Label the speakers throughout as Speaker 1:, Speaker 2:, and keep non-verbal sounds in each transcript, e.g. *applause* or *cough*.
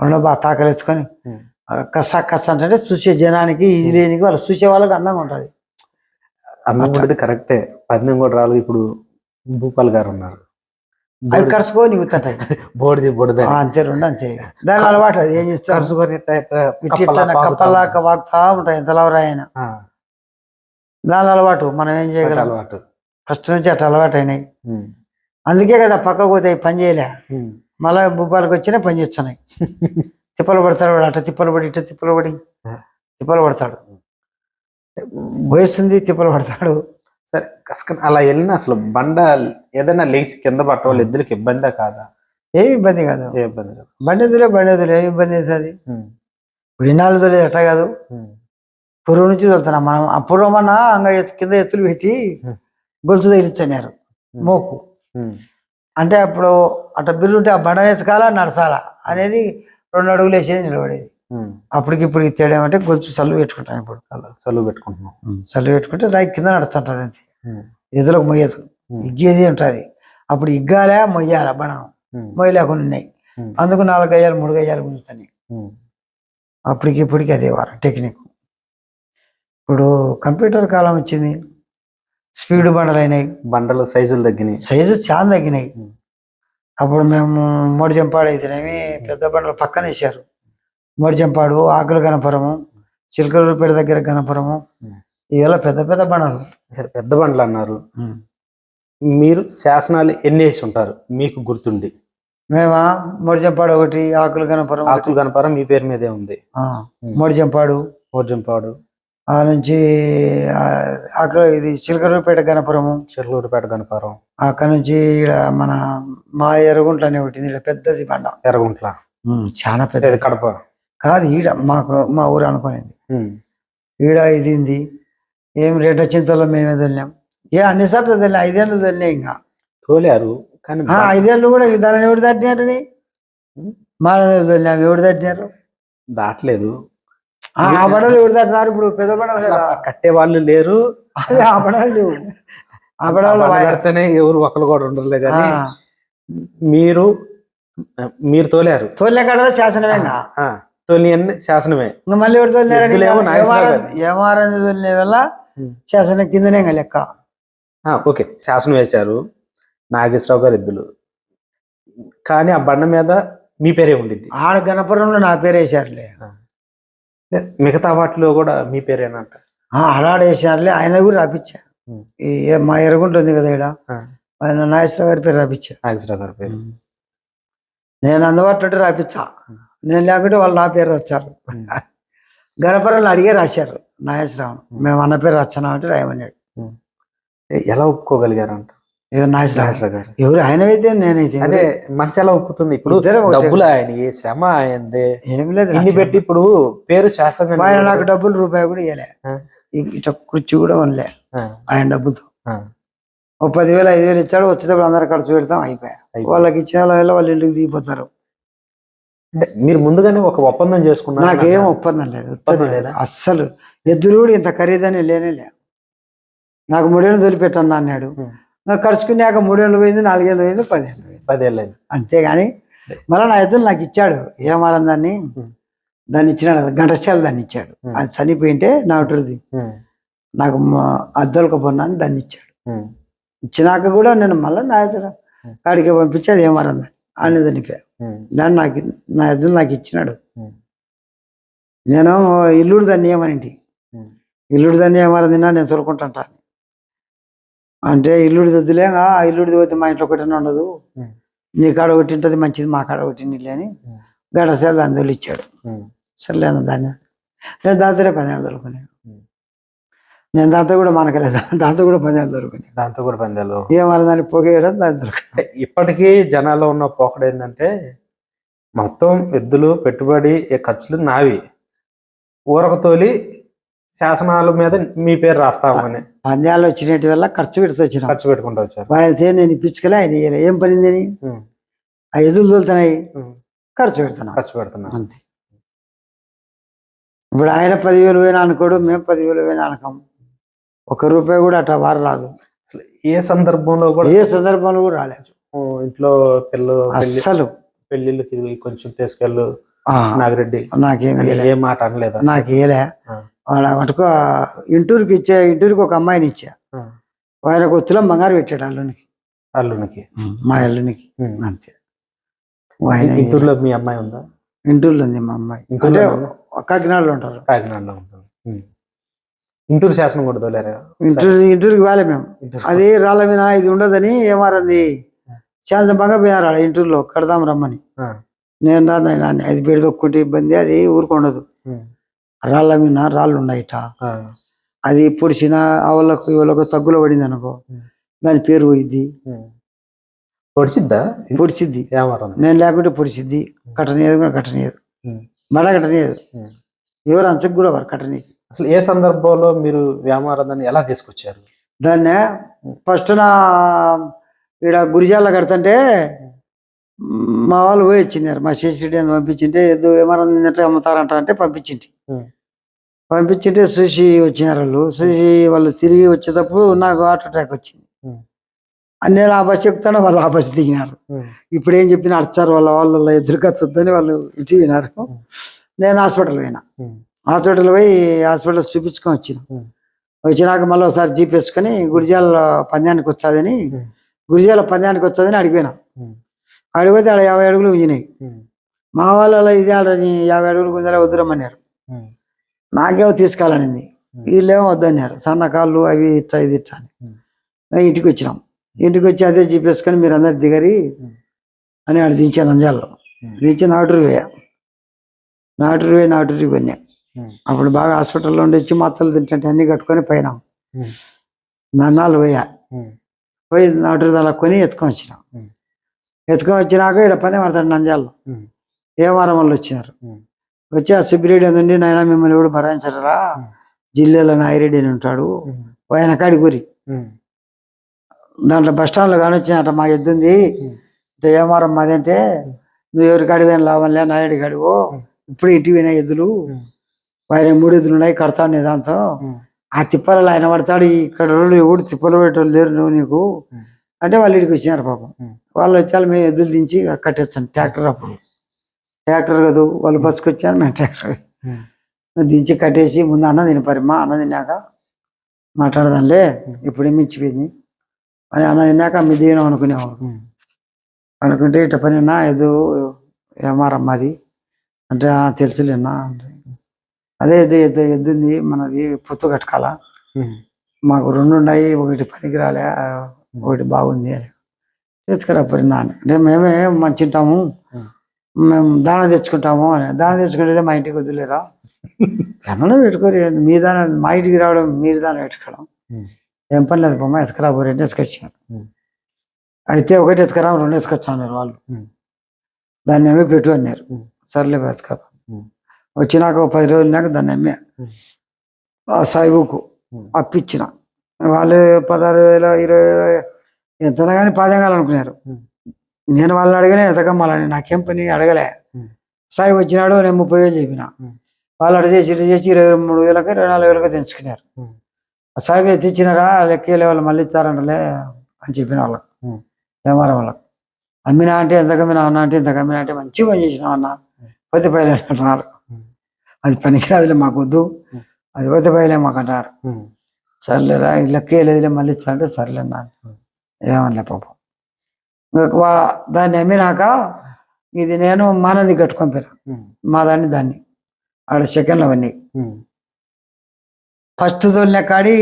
Speaker 1: రెండో బాగా తాకలెత్తుకొని
Speaker 2: ఉమ్.
Speaker 1: కస కస అంటే చూసే జనానికి ఇది లేనికి వాళ్ళు చూసే వాళ్ళకి అందంగా ఉంటుంది.
Speaker 2: అందం ఉండేది కరెక్టే. పద్యం కూడా రాలేదు. ఇప్పుడు భూపాల్ గారు ఉన్నారు.
Speaker 1: అవి కరుచుకొని ఊతుంటాయి
Speaker 2: బోడిది బొడిద
Speaker 1: ఆ, అంతే రెండు అంతే. దాని అలవాటు అది. ఏం చేస్తారు?
Speaker 2: కరుచుకొని ఇట్ట ఇట్ట
Speaker 1: ఇట్లా
Speaker 2: కప్పలా
Speaker 1: ఇట్లా
Speaker 2: పాకుతా
Speaker 1: కప్పలాక వాగుతా ఉంటాయి. ఎంత లవరాయన
Speaker 2: ఆ,
Speaker 1: దాని అలవాటు. మనం ఏం చేయగలం?
Speaker 2: అలవాటు.
Speaker 1: ఫస్ట్ నుంచి అట్లా అలవాటు అయినాయి. అందుకే కదా పక్కకు పోతే పని చేయలే. మళ్ళా భూపాలకు వచ్చినా పని చేస్తున్నాయి తిప్పలు పడతాడు వాడు అట్ట తిప్పలు పడి ఇట్ట తిప్పలు పడి. తిప్పలు పడతాడు. వయసుంది తిప్పలు పడతాడు.
Speaker 2: సరే కసుకని అలా వెళ్ళిన అసలు బండ ఏదైనా లేచి కింద పట్ట వాళ్ళు ఇద్దరికి ఇబ్బందా కాదా?
Speaker 1: ఏమి ఇబ్బంది కాదు.
Speaker 2: ఏ ఇబ్బంది కాదు.
Speaker 1: బండెదులే బండెదులు ఏమి ఇబ్బంది అవుతుంది?
Speaker 2: ఉమ్,
Speaker 1: ఇప్పుడు ఇన్నాళ్ళు తొలి ఎట్లా కాదు. పూర్వం నుంచి వెళ్తున్నాం మనం. అప్పుడు అన్న అంగ కింద ఎత్తులు పెట్టి. గొలుసు తగిలిచ్చన్నారు
Speaker 2: Hmm.
Speaker 1: మోకు. అంటే అప్పుడు అట్ట బిర్రు ఉంటే ఆ బండ ఎత్తుకాలా నడసాలా అనేది రెండు అడుగులు వేసేది నిలబడేది. అప్పటికి ఇప్పుడు తేడా ఏమంటే గొలుసు సల్లు పెట్టుకుంటాం ఇప్పుడు
Speaker 2: సలువు పెట్టుకుంటున్నాం.
Speaker 1: సల్లు పెట్టుకుంటే రాయి కింద నడుస్తుంటుంది అంతే.
Speaker 2: ఉమ్,
Speaker 1: ఎదురుకు మొయ్యదు. ఇగ్గేది ఉంటుంది. అప్పుడు ఇగ్గాలే మొయ్యాల బణం. మొయ్యలేకుండా ఉన్నాయి. అందుకు నాలుగు గయ్యాలు మూడు గయ్యాలు
Speaker 2: ఉమ్.
Speaker 1: అప్పటికి ఇప్పటికి అదే వారం టెక్నిక్. ఇప్పుడు కంప్యూటర్ కాలం వచ్చింది. స్పీడ్ బండలు అయినాయి.
Speaker 2: బండల సైజులు తగ్గినాయి.
Speaker 1: సైజు చాలా తగ్గినాయి. అప్పుడు మేము మోడి జంపాడు అయితేనేమి పెద్ద బండలు పక్కన వేసారు మోడి జంపాడు ఆకులు గణపురము చిలకలూరుపేట దగ్గర గణపురము. ఇవాళ పెద్ద పెద్ద బండలు.
Speaker 2: సరే పెద్ద బండ్లు అన్నారు. మీరు శాసనాలు ఎన్ని వేసి ఉంటారు? మీకు గుర్తుండి.
Speaker 1: మేమా మోడి జంపాడు ఒకటి ఆకులు గణపురం.
Speaker 2: ఆకులు కనపరం మీ పేరు మీదే ఉంది.
Speaker 1: ఆ, మోడి జంపాడు
Speaker 2: మోర్జంపాడు
Speaker 1: ఆ నుంచి ఆకులు ఇది చిలకలూరుపేట గణపురము.
Speaker 2: చెర్లూరుపేట కనపరం
Speaker 1: అక్కడ నుంచి ఈడ మన మా ఎరుగుంట్ల అని ఒకటి ఈడ పెద్దది బండ.
Speaker 2: ఎర్రగుంట్ల?
Speaker 1: చాలా పెద్దది.
Speaker 2: కడప?
Speaker 1: కాదు ఈడ మాకు మా ఊరు అనుకునేది.
Speaker 2: ఉమ్,
Speaker 1: ఈడ ఇది ఉంది. ఏం రేట చింతలో మేమే వెళ్ళాం ఏ అన్ని సార్లు వెళ్ళాం ఐదేళ్ళు వెళ్ళాం ఇంకా.
Speaker 2: తోలారు కానీ
Speaker 1: ఆ, ఐదేళ్ళు కూడా దాని ఎవడు తట్టినారు మా ఎవడు తట్టినారు
Speaker 2: దాటలేదు.
Speaker 1: ఆ బడలు తట్టినారు ఇప్పుడు పెద్ద బడలు
Speaker 2: కట్టే వాళ్ళు లేరు.
Speaker 1: ఆ బడలు. ఆ బడలు
Speaker 2: కడితేనే ఎవరు ఒకరు కూడా ఉండలే కానీ మీరు మీరు తోలారు.
Speaker 1: తోలే కడలో శాసనమేనా?
Speaker 2: ఆ, తోలి అన్ని శాసనమే.
Speaker 1: ఇంకా మళ్ళీ ఎవరు తోలినారని. ఏమారంది తోలిన వల్ల. శాసనం కిందనే లెక్క?
Speaker 2: ఓకే. శాసనం వేశారు నాగేశ్వరరావు గారు ఎద్దులు. కానీ ఆ బండ మీద మీ పేరే ఉండిద్ది.
Speaker 1: ఆడ గణపురంలో నా పేరు వేసారులే
Speaker 2: మిగతా వాటిలో కూడా మీ పేరేనంట
Speaker 1: ఆ, ఆడాడ వేసారులే ఆయన కూడా రాపించా
Speaker 2: ఉమ్.
Speaker 1: ఈ మా ఎరుగుంటుంది కదా ఇక్కడ ఆయన నాగేశ్వర గారి పేరు రాపించా
Speaker 2: నాగేశ్వరరావు గారి పేరు.
Speaker 1: నేను అందుబాటులో ఉంటే రాపించా నేను లేకుంటే వాళ్ళు నా పేరు వచ్చారు. గణపురంలో అడిగే రాశారు నాగేశ్వరరావు. మేము అన్న పేరు వచ్చానా అంటే రాయమన్నాడు
Speaker 2: ఎలా ఒప్పుకోగలిగారంట?
Speaker 1: ఏదో నాగేశ్వరరావు
Speaker 2: గారు.
Speaker 1: ఎవరు? ఆయనవైతే నేనైతే
Speaker 2: అదే మనసు ఎలా ఒప్పుతుంది. ఇప్పుడు. డబ్బులు ఆయన శ్రమ ఆయనదే.
Speaker 1: ఏం లేదు
Speaker 2: ఇన్ని పెట్టి ఇప్పుడు పేరు శాస్త్రంగా
Speaker 1: ఆయన నాకు డబ్బులు రూపాయి కూడా ఇవ్వలే
Speaker 2: ఆ.
Speaker 1: ఇ- ఇట కుర్చీ కూడా ఉండలే ఆయన డబ్బులతో ఓ పదివేలు ఐదు వేలు ఇచ్చాడు వచ్చేటప్పుడు అందరు ఖర్చు పెడతాం అయిపోయా. వాళ్ళకి ఇచ్చిన వాళ్ళ వాళ్ళు ఇల్లుకి దిగిపోతారు.
Speaker 2: అంటే మీరు ముందుగానే ఒక ఒప్పందం చేసుకున్నారు?
Speaker 1: నాకేం ఒప్పందం లేదు? అస్సలు. ఎద్దులు కూడా ఇంత ఖరీదని లేనే లే నాకు మూడేళ్ళు వదిలిపెట్టన్నా అన్నాడు. ఖర్చుకున్నాక మూడేళ్ళు పోయింది నాలుగేళ్ళు పోయింది పదేళ్ళు పోయింది.
Speaker 2: పదేళ్ళు అయింది
Speaker 1: అంతేగాని మళ్ళీ నా ఎద్దులు నాకు ఇచ్చాడు ఏమారం దాన్ని. దాన్ని ఇచ్చినాడు ఘంటసాల దాన్ని ఇచ్చాడు. అది చనిపోయింటే నా ఒకటిది నాకు అద్దలకు పొన్నాను దాన్ని ఇచ్చాడు. ఇచ్చినాక కూడా నేను మళ్ళీ నా
Speaker 2: ఉం.
Speaker 1: కాడికి పంపించి అది ఏమారం దాన్ని అని
Speaker 2: ఉమ్,
Speaker 1: దాన్ని నాకు నా ఎద్దులు నాకు ఇచ్చినాడు. నేను ఇల్లుడు దాన్ని ఏమనింటి. ఇల్లుడు దాన్ని ఏమారం తిన్నా నేను తోలుకుంటాంటా అంటే ఇల్లుడి వద్దులే ఆ ఇల్లుడిది పోతే మా ఇంట్లో ఒకటి ఉండదు. నీ కాడ ఒకటి ఉంటుంది మంచిది మా కాడ ఒకటి నీళ్ళు అని. గడసేలు తోలి ఇచ్చాడు. సర్లేను దాన్ని. నేను దాంతోనే పదేళ్ళు దొరుకున్నాను. నేను దాంతో కూడా మనకలేదు. దాంతో కూడా పదేళ్ళు దొరుకున్నాను
Speaker 2: దాంతో కూడా పందాలు
Speaker 1: ఏమన్నా దాన్ని పొగేయడం దాన్ని దొరకదు
Speaker 2: అంటే ఇప్పటికీ జనాల్లో ఉన్న పోకడ ఏంటంటే మొత్తం ఎద్దులు పెట్టుబడి ఏ ఖర్చులు నావి. ఊరకు తోలి శాసనాల మీద మీ పేరు రాస్తామని
Speaker 1: పంద్యాలు వచ్చినట్టు వల్ల ఖర్చు పెడుతూ వచ్చినాం.
Speaker 2: ఖర్చు పెట్టుకుంటూ వచ్చారు.
Speaker 1: ఆయన నేను ఇప్పించుకలే ఆయన. ఏం పనిందని
Speaker 2: ఉమ్,
Speaker 1: ఆ ఎదురు తోలుతున్నాయి. ఖర్చు పెడుతున్నాం.
Speaker 2: ఖర్చు పెడుతున్నా.
Speaker 1: అంతే. ఇప్పుడు ఆయన పదివేలు పోయినా అనుకోడు మేము పదివేలు పోయినా అనకం. ఒక రూపాయి కూడా అట్లా వారు రాదు.
Speaker 2: అసలు ఏ సందర్భంలో కూడా
Speaker 1: ఏ సందర్భంలో కూడా రాలేదు.
Speaker 2: ఇంట్లో పిల్లలు
Speaker 1: అస్సలు.
Speaker 2: పెళ్ళిళ్ళకి ఇది కొంచెం తీసుకెళ్ళు నాగిరెడ్డి.
Speaker 1: నాకేం
Speaker 2: అని ఏ మాట అనలేదా
Speaker 1: నాకు ఇయ్యలే. వాడు మటుకు ఇంటూరుకి ఇచ్చే ఇంటూరుకి ఒక అమ్మాయిని ఇచ్చా.
Speaker 2: ఆ.
Speaker 1: ఆయనకు తులం బంగారు పెట్టాడు అల్లునికి.
Speaker 2: అల్లునికి.
Speaker 1: మా అల్లునికి. అంతే. ఆయన
Speaker 2: ఇంటూరులో మీ అమ్మాయి ఉందా?
Speaker 1: ఇంటూరులో ఉంది మా అమ్మాయి. అంటే? కాకినాడలో ఉంటారు.
Speaker 2: కాకినాడలో ఉమ్. ఇంటూరు శాసనం కూడా తోలేరా?
Speaker 1: ఇంటూరు ఇంటూరుకి వెళ్ళే మేము. అది రాళ్ళ మీద ఇది ఉండదని ఏమారంది? శాంతం బాగా పోయారు ఆడ ఇంటూరులో. కడదాం రమ్మని. నేను రా నాయనా అని అది బెడి తొక్కుంటే ఇబ్బంది అది ఊరుకుండదు. రాళ్ళ మీద రాళ్ళు ఉన్నాయిట అది పొడిచిన వాళ్ళకు వాళ్ళకు తగ్గులో పడింది అనుకో. దాని పేరు పోయిద్ది.
Speaker 2: పొడిచిద్ది? ఏమారం
Speaker 1: నేను లేకుంటే పొడిచిద్ది. కట్టనీయదు కూడా కట్టనీయదు. మడ కట్టనీయదు.
Speaker 2: ఉమ్.
Speaker 1: ఎవరు అంచకు కూడా వారు కట్టనీకి
Speaker 2: అసలు ఏ సందర్భంలో మీరు వ్యామారాన్ని ఎలా తీసుకొచ్చారు?
Speaker 1: దాన్నే ఫస్ట్ నా ఈడ గురిజాల కడుతుంటే మా వాళ్ళు పోయి వచ్చినారు. మా శేషరెడ్డి అని పంపించింటే ఏదో ఏమన్నా నిన్నట్టు అమ్ముతారంట అంటే పంపించింటి.
Speaker 2: ఉమ్,
Speaker 1: పంపించింటే చూసి వచ్చినారు వాళ్ళు. చూసి వాళ్ళు తిరిగి వచ్చేటప్పుడు నాకు హార్ట్ అటాక్ వచ్చింది. నేను ఆ బస్సు ఎక్కుతాను వాళ్ళు ఆ బస్సు దిగినారు. ఇప్పుడు ఏం చెప్పిన అడిచారు వాళ్ళ వాళ్ళు ఎదురుకొద్దని వాళ్ళు ఇటు వినారు నేను హాస్పిటల్ పోయినా. హాస్పిటల్ పోయి హాస్పిటల్ చూపించుకొని వచ్చిన. వచ్చినాక మళ్ళీ ఒకసారి జీపేసుకొని గురిజాల పందానికి వచ్చాదని గురిజాల పందానికి వచ్చాదని అడిగిపోయినా.
Speaker 2: ఉమ్,
Speaker 1: అడిగిపోతే ఆడ యాభై అడుగులు ఉంచినాయి మా వాళ్ళు అలా ఇది ఆడని యాభై అడుగులు గుంజాల వద్దురమ్మన్నారు నాకేమో తీసుకెళ్ళనింది. వీళ్ళేమో వద్దన్నారు. సన్నకాళ్ళు అవి ఇట్లా ఇది ఇట్లా అని. ఇంటికి వచ్చినాం. ఇంటికి వచ్చి అదే జీపేసుకొని మీరు అందరు దిగరి. అని ఆడ దించాను
Speaker 2: ఉమ్.
Speaker 1: దించి నాటూరు వేయ నాటూరు వేయ నాటూరు కొన్నా అప్పుడు బాగా హాస్పిటల్లో ఉండి వచ్చి మాత్రలు తింటే అన్ని కట్టుకొని
Speaker 2: ఉమ్,
Speaker 1: నన్నాళ్ళు పోయా. పోయి నాటూరు దళ కొని ఎత్తుకొని వచ్చినాం. ఎత్తుకొని వచ్చినాక ఇక్కడ పని పడతాడు నంద్యాలలో. ఏ వారం వాళ్ళు వచ్చినారు. వచ్చి ఆ సుబ్బిరెడ్డి అని ఉండి నాయన మిమ్మల్ని కూడా భరాయించరా
Speaker 2: ఉమ్.
Speaker 1: జిల్లాలో నాయిరెడ్డి అని ఉంటాడు. ఆయన కాడి గురి. దాంట్లో బస్ స్టాండ్లో కానీ వచ్చినట్ట మా ఎద్దుంది. అంటే ఏం వారం మాది అంటే నువ్వు ఎవరి కాడి పోయిన లాభంలే నాయుడు కాడివో ఇప్పుడు ఇంటి పోయిన ఎద్దులు. ఆయన మూడు ఎద్దులు ఉన్నాయి కడతాను దాంతో. ఆ తిప్పలలో ఆయన పడతాడు ఇక్కడ ఎవడు తిప్పలు పెట్టేవాళ్ళు లేరు నువ్వు నీకు. అంటే వాళ్ళు ఇక్కడికి వచ్చినారు పాపం. వాళ్ళు వచ్చారు మేము ఎద్దులు దించి కట్టేచ్చాను ట్రాక్టర్ అప్పుడు. ట్రాక్టర్ కాదు వాళ్ళు బస్సుకు వచ్చారు మేము ట్రాక్టర్. దించి కట్టేసి ముందు అన్నం తినిపారు. మా అన్నం తిన్నాక మాట్లాడదాంలే ఇప్పుడు మించిపోయింది. అని అన్నం తిన్నాక మీ దిగినాం అనుకునేవాడు అనుకుంటే ఇట్ట పని నా ఏదో ఏమారమ్మది అంటే "ఆ, తెలుసులేనా అదే ఎద్దు ఎద్దు ఎద్దుంది మనది పొత్తు కట్టుకోవాలా. మాకు రెండు ఉన్నాయి ఒకటి పనికి రాలే ఒకటి బాగుంది అని. పని నాన్న. అంటే మేమే మంచింటాము. మేము దాన తెచ్చుకుంటాము అని. దాన తెచ్చుకుంటే మా ఇంటికి వదిలేరా? *laughs* ఎన్నడూ పెట్టుకోరు. మీ దాన మా ఇంటికి రావడం మీరు దాన పెట్టుకోవడం. ఏం పని లేదు బొమ్మ ఎత్తుకరా పోరు అంటే ఎత్తుకొచ్చారు అయితే ఒకటి ఎత్తుకరా రెండు అన్నారు వాళ్ళు. దాన్ని ఏమీ పెట్టు అన్నారు. సర్లే ఎత్తుకరా వచ్చినాక పది రోజులనాక దాన్ని అమ్మే. ఆ సాయిబుకు. అప్పిచ్చిన వాళ్ళు పదహారు వేల ఇరవై వేల ఎంతనా కానీ పాదెంగాలనుకున్నారు. నేను వాళ్ళని అడగలే ఎతకమ్మాలని నాకేం పని అడగలే. సాయి వచ్చినాడు నేను ముప్పై వేలు చెప్పిన. వాళ్ళు అడ చేసి ఇటు చేసి ఇరవై మూడు వేలకి ఇరవై నాలుగు వేలకి తెంచుకున్నారు. ఆ సాయి ఎత్తిచ్చినారా లెక్కేలే వాళ్ళు మళ్ళీ ఇచ్చారంటలే అని చెప్పిన వాళ్ళకి. ఏమారం వాళ్ళకి అమ్మినా అంటే ఎంత కమ్మినా అన్న అంటే ఎంత కమ్మినా అంటే మంచి పని చేసినావు అన్న పది పైలే అంటున్నారు. అది పనికిరాదులే మాకు వద్దు
Speaker 2: ఉమ్.
Speaker 1: అది పది పైలే మాకు అంటారు
Speaker 2: ఉమ్,
Speaker 1: సర్లేరా లెక్కే లేదులే మళ్ళీ ఇచ్చారంటే సర్లే అన్నా
Speaker 2: ఉమ్.
Speaker 1: ఏమనలే పాపం. వా- దాన్ని అమ్మినాక ఇది నేను మానది కట్టుకొని పోయినా. మా దాన్ని దాన్ని ఆడ సెకండ్లు అవన్నీ ఫస్ట్ తోలిన కాడి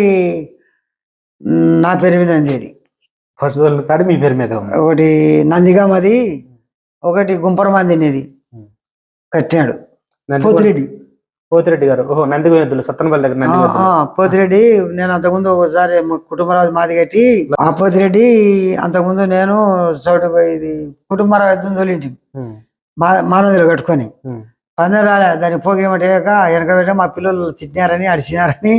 Speaker 1: నా పేరు మీద అది.
Speaker 2: ఫస్ట్ రోజు కాడి మీ పేరు మీద
Speaker 1: ఒకటి నందిగామది ఒకటి
Speaker 2: ఉమ్.
Speaker 1: కట్టినాడు. పోతిరెడ్డి.
Speaker 2: పోతిరెడ్డి గారు. ఓహో నందిగోయద్దులు సత్తనపల్లి దగ్గర
Speaker 1: పోతిరెడ్డి నేను అంతకుముందు ఒకసారి కుటుంబరాజు మాది కట్టి ఆ పోతిరెడ్డి అంతకుముందు నేను చోటు ఇది కుటుంబరాజు తోలింటి
Speaker 2: ఉమ్,
Speaker 1: మా మానదిలో కట్టుకొని. పందెం రాలే దాన్ని పోగేయమంటాక వెనక పెట్టా మా పిల్లలు తిట్టినారని అడిచినారని.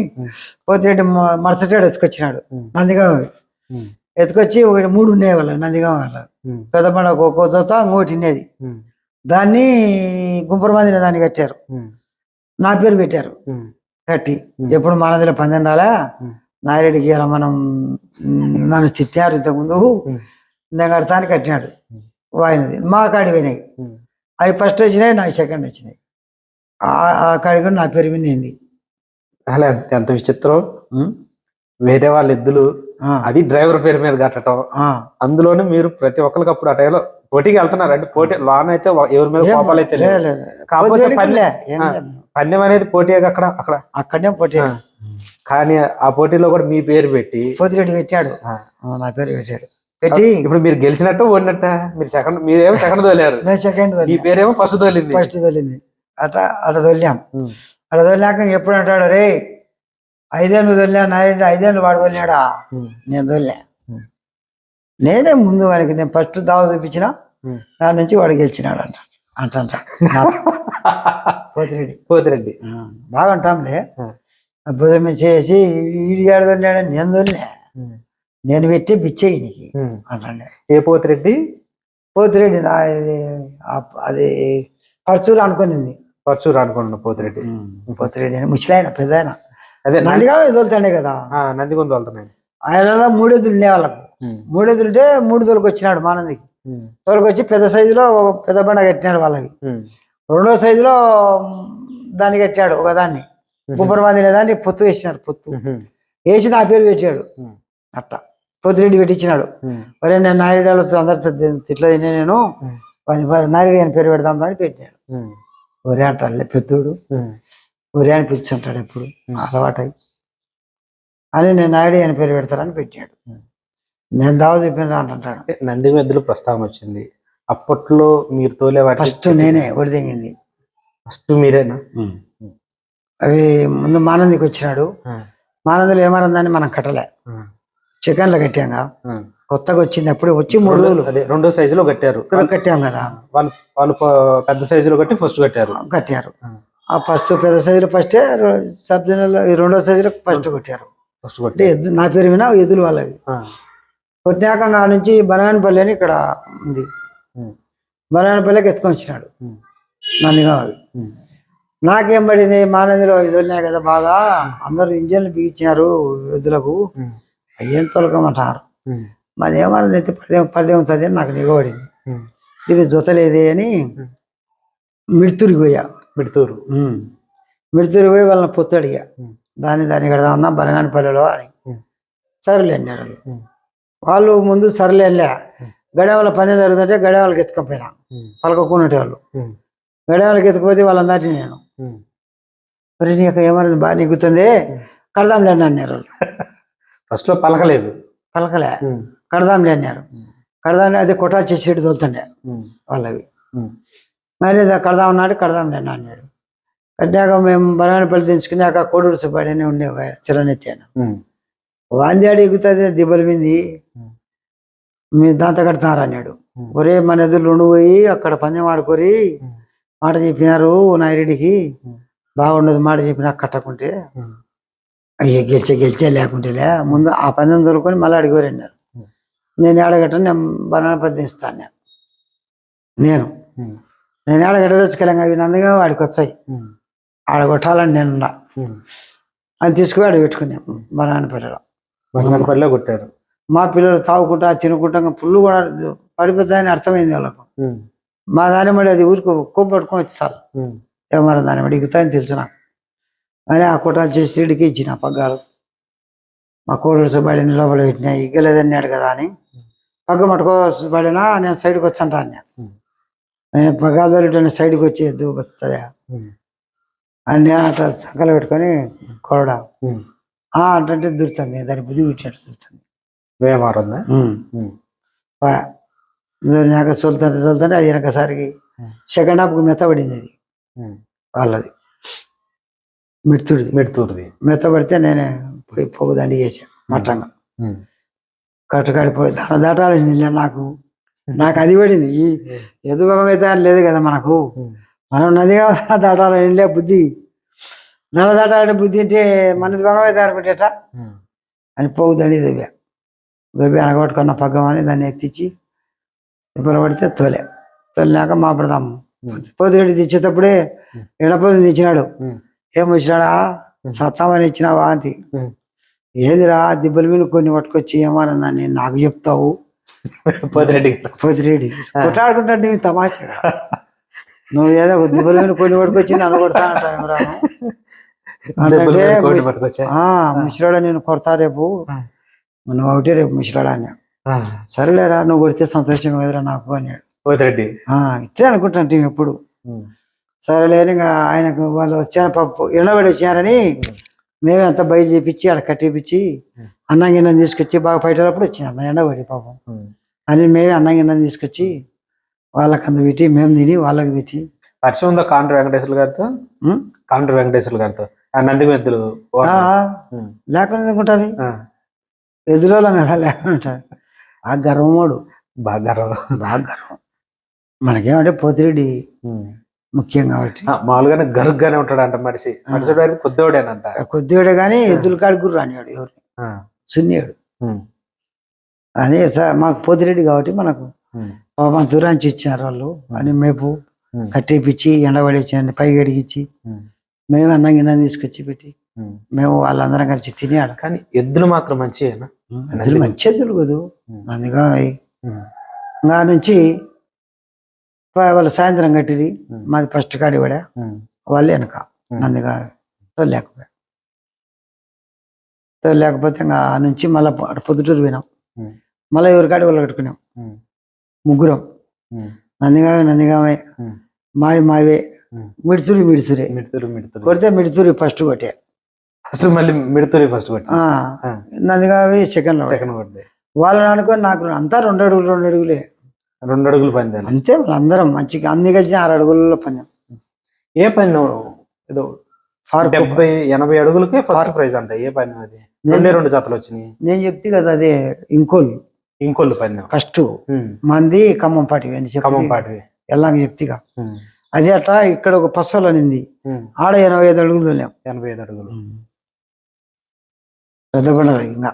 Speaker 1: పోతిరెడ్డి మరుసటి ఎత్తుకొచ్చినాడు నందిగామ
Speaker 2: ఉమ్,
Speaker 1: ఎత్తుకొచ్చి ఒకటి మూడు ఉన్నాయి వాళ్ళు నందిగామ వాళ్ళ
Speaker 2: ఉమ్,
Speaker 1: పెద్ద పండ ఒక్కో ఇంకోటి
Speaker 2: ఉమ్,
Speaker 1: దాన్ని గుంపురు మందిని దాన్ని కట్టారు. నా పేరు పెట్టారు. కట్టి. ఎప్పుడు మనదిలో పందెం రాలే? ఇలా మనం నన్ను తిట్టారు ఇంతకుముందు. నేను కడతాను కట్టినాడు. వాయినది. మా కాడి పోయినాయి. అవి ఫస్ట్ వచ్చినాయి నాకు సెకండ్ వచ్చినాయి. ఆ- కాడికి కూడా నా పేరు వినింది
Speaker 2: అలా ఎంత- విచిత్రం. వేరే వాళ్ళ ఎద్దులు అది డ్రైవర్ పేరు మీద కట్టడం అందులోనే మీరు ప్రతి ఒక్కరికి అప్పుడు ఆ టైంలో పోటీకి వెళ్తున్నారు అంటే పోటీ లోన్ అయితే ఎవరి మీద కోపాలు అయితే. కాకపోతే పందెం పందెం అనేది పోటీ అక్కడ అక్కడ.
Speaker 1: అక్కడనే పొట్టి
Speaker 2: ఆ. కానీ ఆ పోటీలో కూడా మీ పేరు పెట్టి.
Speaker 1: పొద్దురెడ్డి పెట్టాడు. నా పేరు పెట్టాడు. పెట్టి
Speaker 2: ఇప్పుడు మీరు గెలిచినట్టు ఓడినట్ట? మీరు సెకండ్ మీరేమో సెకండ్ తోలారు.
Speaker 1: సెకండ్
Speaker 2: మీ పేరేమో ఫస్ట్ తోలింది.
Speaker 1: ఫస్ట్ తొలింది. అట్లా తొలినాం.
Speaker 2: ఉమ్.
Speaker 1: అట్లా తొలినాక ఎప్పుడు అంటాడు రే ఐదేళ్ళు తొలినా నాయుడు ఐదేళ్ళు వాడు తొలినాడా?
Speaker 2: ఉమ్.
Speaker 1: నేను
Speaker 2: ఉమ్.
Speaker 1: నేనే ముందు వానికి నేను ఫస్ట్ దావ చూపించిన. దాని నుంచి వాడు గెలిచినాడు అంట *laughs* పోతిరెడ్డి.
Speaker 2: పోతిరెడ్డి.
Speaker 1: బాగా అంటాంలే
Speaker 2: ఆ.
Speaker 1: భుజం చేసి ఏడు తొలినాడు నేను. నేను పెట్టి బిచ్చేయి నీకు. అంటాండే
Speaker 2: ఏ పోతిరెడ్డి?
Speaker 1: పోతిరెడ్డి నా అది పరచూరు అనుకునింది.
Speaker 2: పరచూరు అనుకున్నాను పోతిరెడ్డి.
Speaker 1: పోతిరెడ్డి అని. ముసలాయన పెద్ద ఆయన
Speaker 2: అదే నంది
Speaker 1: నందిగా వదులుతాడే కదా.
Speaker 2: ఆ, నందికొండ వెళ్తున్నాయి
Speaker 1: ఆయన మూడెద్దులు ఉండే వాళ్ళకు. మూడెద్దులు ఉంటే మూడు తోలుకు వచ్చినాడు మానందికి. తోలుకు వచ్చి పెద్ద సైజులో పెద్ద బండ కట్టినాడు వాళ్ళకి. రెండో సైజులో దాన్ని కట్టాడు ఒక దాన్ని గుబ్బర మంది దాన్ని పొత్తు వేసినాడు పొత్తు. వేసి నా పేరు పెట్టాడు. అట్ట. పొద్దురెడ్డి పెట్టించినాడు. మరి నేను నాయుడు అందరితో తిట్ల తినే నేను. నాయుడు అని పేరు పెడదాం అని పెట్టినాడు. ఒరే అంటాడులే పెద్దోడు. ఒరే అని పిలుచుంటాడు ఎప్పుడు. అలవాటై. అని నేను నాయుడు అని పేరు పెడతానని పెట్టాడు. నేను దావ చెప్పిన అంటుంటాడు
Speaker 2: నంది మెద్దులు ప్రస్తావన వచ్చింది. అప్పట్లో మీరు తోలే
Speaker 1: ఫస్ట్ నేనే ఒడిదెంగింది
Speaker 2: ఫస్ట్ మీరేనా?
Speaker 1: అవి ముందు మానందికి వచ్చినాడు. మానందిలో ఏమన్నదని మనం కట్టలే. చికెన్లో కట్టాంగా. కొత్తగా వచ్చింది. అప్పుడు వచ్చి మూడు
Speaker 2: రెండు-
Speaker 1: రోజులు
Speaker 2: అదే రెండో సైజులో కట్టారు.
Speaker 1: కట్టాం కదా.
Speaker 2: వాళ్ళు వాళ్ళు పెద్ద సైజులో కట్టి ఫస్ట్ కట్టారు.
Speaker 1: కట్టారు.
Speaker 2: ఆ.
Speaker 1: ఫస్ట్ పెద్ద సైజులో ఫస్టే సబ్ జనరల్ ఈ రెండో సైజులో ఫస్ట్ కొట్టారు.
Speaker 2: ఫస్ట్ కొట్టి
Speaker 1: నా పేరు వినా ఎద్దులు వాళ్ళవి. కొట్టినాక నా నుంచి బనానపల్లి అని ఇక్కడ ఉంది. బనానపల్లికి ఎత్తుకొని వచ్చినాడు. నందిగా వాళ్ళు నాకేం పడింది? మానదిలో ఇది ఉన్నాయి కదా బాగా అందరూ ఇంజన్లు బిగించారు ఎద్దులకు ఏం తొలగమంటారు? మాది ఏమన్నది అయితే పడిదే ఉంటుంది అని నాకు నిగబడింది ఇది జొతలేదే అని మిడుతురికి పోయా.
Speaker 2: మిడుతూరు
Speaker 1: మిడుతురికి పోయి వాళ్ళని పొత్తు అడిగా
Speaker 2: ఉమ్.
Speaker 1: దాన్ని దాన్ని కడదామన్నా బనగానిపల్లిలో అని. సరేలే అన్నారు వాళ్ళు. ముందు సరేలే వెళ్ళా గడియాల పని జరుగుతుంటే గడియాలకి ఎత్తుకపోయినా. పలకకునేటి వాళ్ళు గడియాలకి ఎత్తుకుపోతే వాళ్ళని దాటి నేను మరి నీకు ఏమన్నది బాగా నిగ్గుతుంది కడదాంలే అన్నారు వాళ్ళు
Speaker 2: ఫస్ట్లో పలకలేదు.
Speaker 1: పలకలే. కడదాంలే అన్నారు కడదాంలే అదే కొట్టాలు చేసేటి తోలుతుండే వాళ్ళవి. మరి కడదాం అన్నాడు కడదాంలే అన్న అన్నాడు కట్టాక మేము బనానపల్లి తెంచుకున్నాక కోడూరు సుబ్బాడి అని ఉండే ఒక ఆయన, తిరునెత్తి ఆయన వాంది ఆడి ఎగుతుంది దిబ్బల మీది. మీరు దాంతో కడతారు అన్నాడు. ఒరే మన ఎదురు రెండు పోయి అక్కడ పందెం ఆడుకోరి
Speaker 2: ఉమ్.
Speaker 1: మాట చెప్పినారు నాయిరెడ్డికి
Speaker 2: ఉమ్.
Speaker 1: బాగుండదు మాట చెప్పినా కట్టకుంటే. అయ్యే గెలిచే గెలిచే లేకుంటేలే. ముందు ఆ పందెం దొరుకుని మళ్ళీ అడిగారు అన్నారు. నేను ఏడగట్టను నేను బనానపల్లి దించుతాను నేను. నేను నేను ఏడగట్ట తెచ్చుకోలేం అవి నందుగా వాడికి వచ్చాయి ఆడ కొట్టాలని నేనున్నా అది తీసుకుని ఆడ పెట్టుకున్నాం బనానపల్లిలో
Speaker 2: బంగారపల్లిలో కొట్టారు.
Speaker 1: మా పిల్లలు తాగుకుంటా తినుకుంటా పుల్లు కూడా పడిపోతాయని అర్థమైంది వాళ్ళకు. మా దాని మడి అది ఊరికి కొమ్ము పట్టుకొని వచ్చి చాలు. ఏమన్నా దాని మడి ఇగుతాయని తెలుసు నాకు. అని ఆ కుట్రాలు చేసి ఇడికి ఇచ్చిన పగ్గాలు. మా కోడలు సుబ్బాడిని లోపల పెట్టినా ఇగ్గలేదన్నాడు కదా అని. పగ్గ సుబ్బాడినా నేను సైడ్కి వచ్చంటా అన్నా. నేను పగ్గాలు సైడ్కి వచ్చి ఎద్దు బతుందా అని నేను అట్లా సంకలు పెట్టుకొని కొరడా. అంటే దొరుకుతుంది. దాని బుద్ధి పెట్టినట్టు దొరుకుతుంది.
Speaker 2: వేమారుందా
Speaker 1: నాకు సొలుతుంటే సొలుతుంటే అది వెనకసారికి. సెకండ్ హాఫ్కి మెత్తబడింది అది. వాళ్ళది. మిడుతుడిది
Speaker 2: మిడుతూరుది
Speaker 1: మెత్తబడితే నేనే పోయి పోగు దండి చేశాను మట్టంగా. కట్టుకాడిపోయి దాని దాటాలి నీళ్ళ నాకు. నాకు అది పడింది. ఈ ఎదుభగం అయితే లేదు కదా మనకు. మనం నదిగా దాటాలి? నీళ్ళే బుద్ధి. నల్ల దాటాలంటే బుద్ధి అంటే మనది అయితే అనుకుంటేట అని పోగు దండి దొబ్బా. దొబ్బి అనగొట్టుకున్న పగ్గం అని దాన్ని ఎత్తిచ్చి ఇప్పుడు పడితే తోలే. తోలినాక మా పెడదాం పోతుగడ్డి తెచ్చేటప్పుడే ఎడపోతు తెచ్చినాడు. ఏం వచ్చినాడా? సత్సామని ఇచ్చినావా ఆంటీ ఏదిరా దిబ్బల మీద కొన్ని పట్టుకొచ్చి ఏమన్నదాన్ని నాకు చెప్తావు.
Speaker 2: పోతిరెడ్డి
Speaker 1: పోతిరెడ్డి కొట్టాడుకుంటాడు నీవు తమాషా నువ్వు ఏదో దిబ్బల మీద కొన్ని పట్టుకొచ్చి నన్ను కొడతానంట రాను
Speaker 2: దెబ్బలు
Speaker 1: అంటే నేను కొడతా రేపు. నువ్వు ఒకటి రేపు ముసలాడా అని సరేలేరా నువ్వు కొడితే సంతోషం కదరా నాకు అన్నాడు. ఇచ్చే అనుకుంటాను ఎప్పుడు. సరేలేని ఇంకా ఆయనకు వాళ్ళు వచ్చాను పప్పు ఎండబడి వచ్చారని మేమే అంతా బయట చేపించి ఆడ కట్టిపించి. అన్నం గిన్నె తీసుకొచ్చి బాగా బయటప్పుడు వచ్చింది అన్న ఎండబడి పాపం. అని మేమే అన్నం గిన్నె తీసుకొచ్చి వాళ్ళకి అంత పెట్టి మేము తిని వాళ్ళకి పెట్టి.
Speaker 2: పరిచయం ఉందా కాండ్ర వెంకటేశ్వర గారితో? కాండ్ర వెంకటేశ్వర గారితో. నంది మెద్దులు
Speaker 1: లేకుండా ఎందుకుంటుంది ఎదులో కదా లేకుండా ఉంటుంది ఆ గర్వమోడు
Speaker 2: బాగా
Speaker 1: బాగా గర్వం. మనకేమంటే పోతిరెడ్డి ముఖ్యం కాబట్టి.
Speaker 2: మామూలుగానే గరుగ్గానే ఉంటాడంట మనిషి మనిషి అయితే కొద్దివాడేనంట.
Speaker 1: కొద్దివాడే కానీ ఎద్దుల కూడా రానివాడు ఎవరు సున్నివాడు. అని మాకు పోతిరెడ్డి కాబట్టి మనకు
Speaker 2: ఉమ్,
Speaker 1: పాపం దూరాంచి ఇచ్చినారు వాళ్ళు. అని మేపు కట్టేపిచ్చి ఎండబడేసి అన్ని పై గడిగిచ్చి
Speaker 2: ఉమ్,
Speaker 1: మేము అన్నం గిన్నె తీసుకొచ్చి పెట్టి. మేము వాళ్ళందరం కలిసి తిని ఆడ
Speaker 2: కానీ ఎద్దులు మాత్రం మంచియేనా?
Speaker 1: ఎద్దులు మంచి ఎద్దులు కదూ. అందుగా ఇంకా నుంచి వాళ్ళు సాయంత్రం కట్టిరి. మాది ఫస్ట్ కాడి
Speaker 2: ఉమ్,
Speaker 1: వాళ్ళు వెనక. నందిగా లేకపోయా. లేకపోతే ఇంకా ఆ నుంచి మళ్ళీ పొద్దుటూరు పోయినాం. మళ్ళీ ఎవరి కాడి వాళ్ళు కట్టుకున్నాం. ముగ్గురం. నందిగామే నందిగామే.
Speaker 2: ఉమ్.
Speaker 1: మావి మావే. మిడుతురి మిడుతురే.
Speaker 2: మిడుతురు మిడుతురు.
Speaker 1: కొడితే మిడుతురి ఫస్ట్ కొట్టే.
Speaker 2: ఫస్ట్ మళ్ళీ మిడుతురు ఫస్ట్ కొట్టి.
Speaker 1: నందిగావి సెకండ్లో
Speaker 2: సెకండ్ కొట్టి.
Speaker 1: వాళ్ళని అనుకొని నాకు అంతా రెండు అడుగులు రెండు అడుగులే.
Speaker 2: రెండు అడుగులు పందాలు
Speaker 1: అంతే వాళ్ళందరం మంచిగా అన్ని కలిసి ఆరు అడుగులలో పందెం
Speaker 2: ఏ పని ఏదో
Speaker 1: ఫార్
Speaker 2: డెబ్బై ఎనభై అడుగులకే ఫస్ట్ ప్రైజ్ అంట. ఏ పని అది? రెండే రెండు జతలు వచ్చినాయి.
Speaker 1: నేను చెప్తే కదా అదే ఇంకోళ్ళు.
Speaker 2: ఇంకోళ్ళు పని
Speaker 1: ఫస్ట్ మంది ఖమ్మం పాటి అని
Speaker 2: ఖమ్మం
Speaker 1: చెప్పి
Speaker 2: పాటివి.
Speaker 1: ఎల్లాంగ చెప్తిగా. అదే అట్లా ఇక్కడ ఒక పస్సలు అనింది. ఆడ ఎనభై ఐదు అడుగులు తోలాం
Speaker 2: ఎనభై ఐదు అడుగులు.
Speaker 1: పెద్ద బండలు ఇంకా.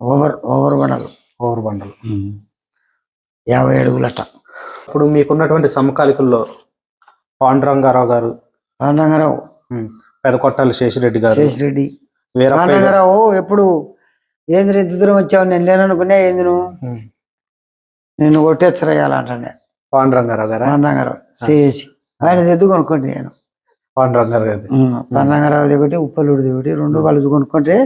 Speaker 1: ఓవర్ ఓవర్ బండలు.
Speaker 2: ఓవర్ బండలు.
Speaker 1: యాభై అడుగులట.
Speaker 2: ఇప్పుడు మీకున్నటువంటి సమకాలికల్లో పాండురంగారావు గారు
Speaker 1: పాండంగారావు
Speaker 2: ఉమ్, పెదకొట్టాలి శేషిరెడ్డి గారు
Speaker 1: శేషిరెడ్డి. పాండంగారావు ఎప్పుడు ఏంది ఇంత దూరం వచ్చావు? నేను లేననుకునే ఏంది నువ్వు? నేను. కొట్టేచ్చరేయాలంటే
Speaker 2: పాండురంగారావు గారా?
Speaker 1: పాండంగారావు చేసి. ఆయన ఎద్దు కొనుక్కోండి నేను.
Speaker 2: పాండురంగారావు గారు
Speaker 1: పాండంగారావు ఒకటి ఉప్పలుడిది ఒకటి రెండు కలిసి కొనుక్కుంటే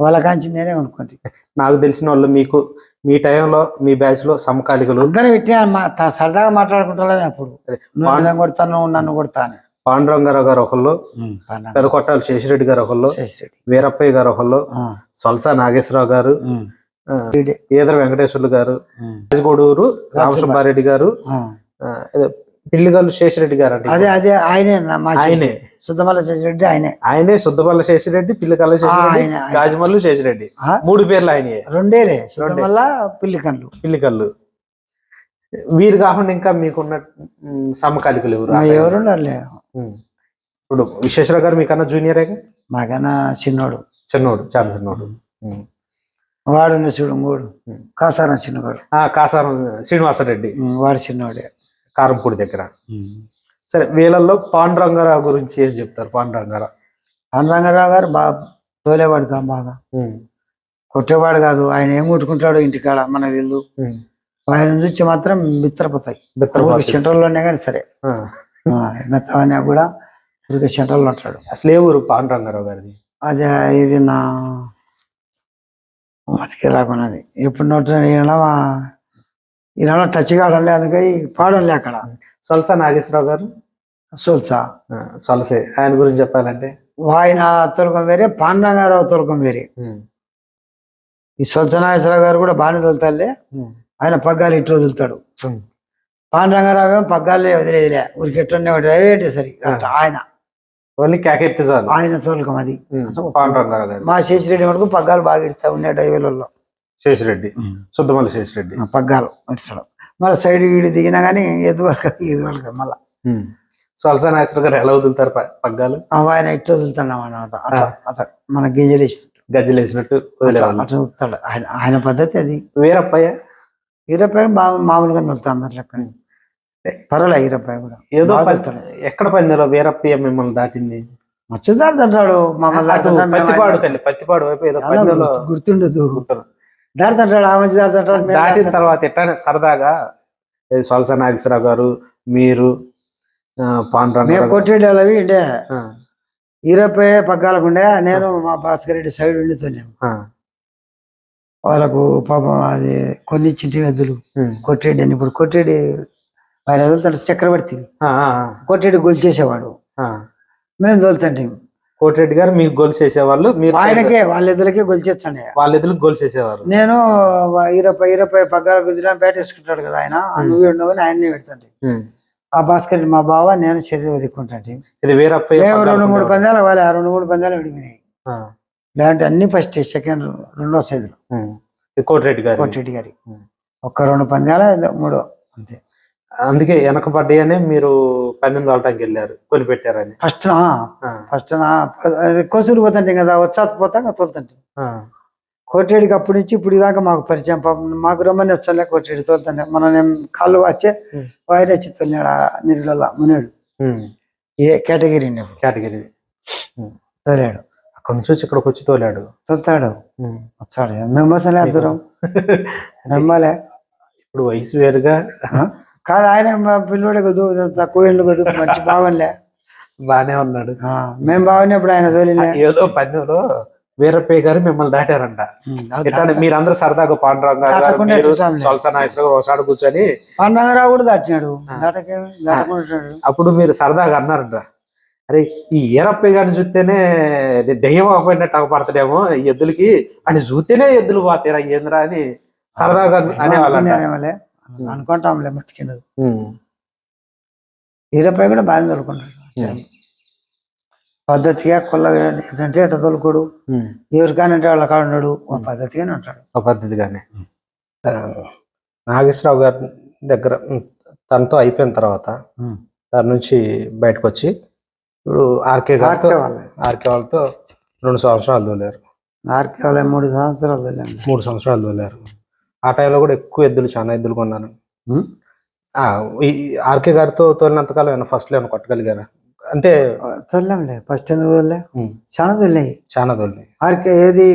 Speaker 1: వాళ్ళ కాంచి నేనే కొనుక్కుంటే *laughs*
Speaker 2: నాకు తెలిసిన వాళ్ళు మీకు మీ టైంలో మీ బ్యాచ్లో సమకాలికలు.
Speaker 1: అందరం పెట్టినా త- సరదాగా మాట్లాడుకుంటామే అప్పుడు. నన్ను కొడతాను నన్ను కొడతాను
Speaker 2: పాండురంగారావు గారు ఒకళ్ళు. పెదకొట్టాలి శేషిరెడ్డి గారు ఒకళ్ళు
Speaker 1: శేషిరెడ్డి.
Speaker 2: వీరప్పయ్య గారు ఒకళ్ళు సొల్సా నాగేశ్వరరావు గారు. ఈదర వెంకటేశ్వర్లు గారు రాజగోడూరు రామసుబ్బారెడ్డి గారు పిల్లిగల్లు శేషిరెడ్డి గారు అంటే
Speaker 1: అదే అదే ఆయనే
Speaker 2: ఆయనే.
Speaker 1: శుద్ధమల్ల శేషిరెడ్డి ఆయనే.
Speaker 2: ఆయనే శుద్ధపల్ల శేషిరెడ్డి పిల్లికల్ల శేషిరెడ్డి. గాజమల్లు శేషిరెడ్డి? మూడు పేర్లు ఆయనే.
Speaker 1: రెండేలే శుద్ధమల్ల పిల్లికన్లు
Speaker 2: పిల్లికల్లు. వీరు కాకుండా ఇంకా మీకున్న సమకాలికలు ఎవరు?
Speaker 1: ఎవరు.
Speaker 2: ఇప్పుడు విశ్వేశ్వర గారు మీకన్నా జూనియరే?
Speaker 1: మాకన్నా చిన్నోడు.
Speaker 2: చిన్నోడు చాలా చిన్నోడు.
Speaker 1: వాడు చూడు మూడు. కాసారం చిన్నవాడు.
Speaker 2: కాసారం శ్రీనివాసరెడ్డి.
Speaker 1: వాడు చిన్నోడే
Speaker 2: కారంపూడి దగ్గర. సరే వీళ్ళల్లో పాండురంగారావు గురించి ఏం చెప్తారు? పాండురంగారావు.
Speaker 1: రంగారావు గారు బాగా తోలేవాడు కా బాగా. కొట్టేవాడు కాదు. ఆయన ఏం కొట్టుకుంటాడో ఇంటికాడ మనకు తెలుసు
Speaker 2: ఉమ్.
Speaker 1: ఆయన చూసి మాత్రం బిత్తరపోతాయి
Speaker 2: బిత్తరపోతు.
Speaker 1: సెంటర్లోనే కానీ సరే. మెత్తవన్నా కూడా ఊరికే సెంటర్లో ఉంటాడు.
Speaker 2: అసలు ఏ ఊరు పాండురంగారావు గారిది?
Speaker 1: అదే ఇది నా మతికి రాకున్నది ఎప్పుడు నోట ఈయన టచ్ కావడంలే అందుకని పాడంలే అక్కడ.
Speaker 2: సొలసా నాగేశ్వరరావు గారు?
Speaker 1: సోల్సా.
Speaker 2: సొలసే. ఆయన గురించి చెప్పాలంటే?
Speaker 1: ఆయన తొలకం వేరే పాండరంగారావు తొలకం వేరే. ఈ స్వచ్ఛనాగేశ్వరరావు గారు కూడా బాగానే తోలుతారులే
Speaker 2: ఉమ్.
Speaker 1: ఆయన పగ్గాలు ఇట్లా వదులుతాడు. పాండరంగారావు ఏమో పగ్గాలే వదిలేదిలే. ఊరికి ఎట్లనే ఏంటి సరి? ఆయన.
Speaker 2: ఓన్లీ కేకెత్తి చాలు.
Speaker 1: ఆయన తోలకం అది. మా శేషిరెడ్డి వరకు పగ్గాలు బాగా ఇచ్చా ఉన్నాయి డైవేలలో
Speaker 2: శేషిరెడ్డి శుద్ధమల్లి శేషిరెడ్డి.
Speaker 1: పగ్గాలు ఇస్తాడు మళ్ళీ సైడ్ వీడి దిగినా కానీ ఎదు వరకు ఇది వరకు మళ్ళీ.
Speaker 2: నాగేశ్వర గారు ఎలా వదులుతారు పగ్గాలు?
Speaker 1: ఆయన ఇట్లా వదులుతున్నాం అనమాట అట్లా అట్లా మన గింజలు
Speaker 2: గజ్జలు వేసినట్టు
Speaker 1: అట్లా అట్లా వదులుతాడు. ఆయన ఆయన పద్ధతి అది.
Speaker 2: వీరప్పయ్య?
Speaker 1: ఈరపాయ బాగా మామూలుగా వదులుతాం అందరి లెక్క పర్వాలే ఈరపాయ కూడా.
Speaker 2: ఏదో. ఎక్కడ పందిలో వీరప్పయ్య మిమ్మల్ని దాటింది.
Speaker 1: మత్స్యదారు అంటాడు మమ్మల్ని
Speaker 2: పత్తిపాడు తల్లి పత్తిపాడు వైపు ఏదో పందిలో
Speaker 1: గుర్తు- గుర్తుండదు.
Speaker 2: గుర్తున్నా.
Speaker 1: దాడుతుంటాడు ఆ మంచి దాడుతుంటాడు మేము
Speaker 2: దాటిన. తర్వాత ఎట్లానే సరదాగా సొలస నాగేశ్వరరావు గారు మీరు
Speaker 1: కొట్టేడు అవి ఉండే
Speaker 2: ఆ,
Speaker 1: ఇరవై పగ్గాలకు ఉండే నేను మా భాస్కర్ రెడ్డి సైడ్ ఉండి తోలేము
Speaker 2: ఆ,
Speaker 1: వాళ్ళకు పాపం అది కొన్ని చింటి ఎద్దులు
Speaker 2: ఉమ్,
Speaker 1: కొట్టేడు అని ఇప్పుడు కొట్టేడు ఆయన వదులుతాడు చక్రవర్తి. కొట్టేడు గొలిచేసేవాడు
Speaker 2: ఆ.
Speaker 1: మేము తోలుతుంటే
Speaker 2: కోటిరెడ్డి గారు మీకు గోల్స్ వేసేవాళ్ళు మీరు
Speaker 1: ఆయనకే వాళ్ళ ఇద్దరికే గొలిచేస్తాడే
Speaker 2: వాళ్ళ ఎదురు గోల్స్ వేసేవారు
Speaker 1: నేను ఇరవై ఇరవై పగ్గాల కుదిరా బ్యాట్ వేసుకుంటాడు కదా ఆయన. నువ్వు ఉండవని ఆయన్నే పెడతాండి. ఆ భాస్కర్ మా బావ నేను చదివి వదుకుంటాండి
Speaker 2: ఇది వీరప్పయ్య
Speaker 1: రెండు మూడు. పందాలు వాళ్ళ రెండు మూడు పందాలు విడిపోయినాయి.
Speaker 2: ఆ,
Speaker 1: లేదంటే అన్ని ఫస్ట్ సెకండ్ రెండో సైజులు.
Speaker 2: కోటిరెడ్డి గారు.
Speaker 1: కోటిరెడ్డి గారి. ఒక్క రెండు పందాలు మూడో అంతే.
Speaker 2: అందుకే వెనకబడ్డాయనే మీరు పందెం తోలటానికి వెళ్ళారు కొని పెట్టారని
Speaker 1: ఫస్ట్ ఫస్ట్ కొసూరు పోతుంటే కదా వచ్చాత పోతాం తోలుతుంటే.
Speaker 2: ఆ,
Speaker 1: కోటిరెడ్డికి అప్పటి నుంచి ఇప్పుడు దాకా మాకు పరిచయం పాపం మాకు రమ్మని వచ్చాలే కోటిరెడ్డి తోలుతుంటే. మనం కాళ్ళు వచ్చే. వైర్ వచ్చి తోలినాడు నీళ్ళలో మునేడు. ఏ కేటగిరీ
Speaker 2: కేటగిరీ.
Speaker 1: తోలాడు.
Speaker 2: అక్కడ నుంచి వచ్చి ఇక్కడికి వచ్చి తోలాడు.
Speaker 1: తోలుతాడు. వచ్చాడు. మెమ్మసలే దూరం. *laughs* మెమ్మలే
Speaker 2: ఇప్పుడు వయసు వేరుగా?
Speaker 1: కాదు ఆయన మా పిల్లోడే కదూ తక్కువ ఏళ్ళు కదూ మంచి బాగుండే
Speaker 2: బానే ఉన్నాడు.
Speaker 1: మేము బాగున్నప్పుడు ఆయన తోలిలే.
Speaker 2: ఏదో పందెంలో వీరప్పయ్య గారు మిమ్మల్ని దాటారంట. ఎట్లా మీరందరూ సరదాగా పాండురంగ గారు
Speaker 1: దాటకుండా
Speaker 2: మీరు
Speaker 1: ఎట్టుతాంలే.
Speaker 2: సొలస నాగేశ్వరరావు ఒకసారి కూర్చొని
Speaker 1: పండగరావు కూడా దాటినాడు.
Speaker 2: అప్పుడు మీరు సరదాగా అన్నారంట. అరే ఈ ఈరప్పయ్య గారిని చూస్తేనే దెయ్యం అవ్వకపోయినట్టు అవ్వపడతాడేమో ఈ ఎద్దులకి. అని చూస్తేనే ఎద్దులు పోతారా ఏంద్రా అని సరదాగా
Speaker 1: అనేవాళ్ళే. అనుకుంటాంలే బతికినది. ఈరపై కూడా బాగా తోలుకుంటాడు
Speaker 2: ఉమ్.
Speaker 1: పద్ధతిగా కొల్లగా ఏంటంటే ఎట్ట తోలుకోడు. ఎవరికానంటే వాళ్ళ కాడ ఉన్నాడు. ఓ పద్ధతిగానే ఉంటాడు.
Speaker 2: ఒక పద్ధతిగానే. నాగేశ్వరరావు గారి దగ్గర తనతో అయిపోయిన తర్వాత దాని నుంచి బయటకు వచ్చి ఇప్పుడు ఆర్కే గారితో
Speaker 1: ఆర్కే వాళ్ళే.
Speaker 2: ఆర్కే వాళ్ళతో రెండు సంవత్సరాలు తోలారు.
Speaker 1: ఆర్కే వాళ్ళే మూడు సంవత్సరాలు తోలాను
Speaker 2: మూడు సంవత్సరాలు తోలారు. ఆ టైంలో కూడా ఎక్కువ ఎద్దులు చాలా ఎద్దులు కొన్నాను. ఆర్కే గారితో తోలినంతకాలం ఏమైనా ఫస్ట్లో ఏమైనా కొట్టగలిగారా? అంటే
Speaker 1: తోలేంలే ఫస్ట్ ఎందుకు చాలా తోలేయి
Speaker 2: చాలా తోలి
Speaker 1: ఆర్కే ఏది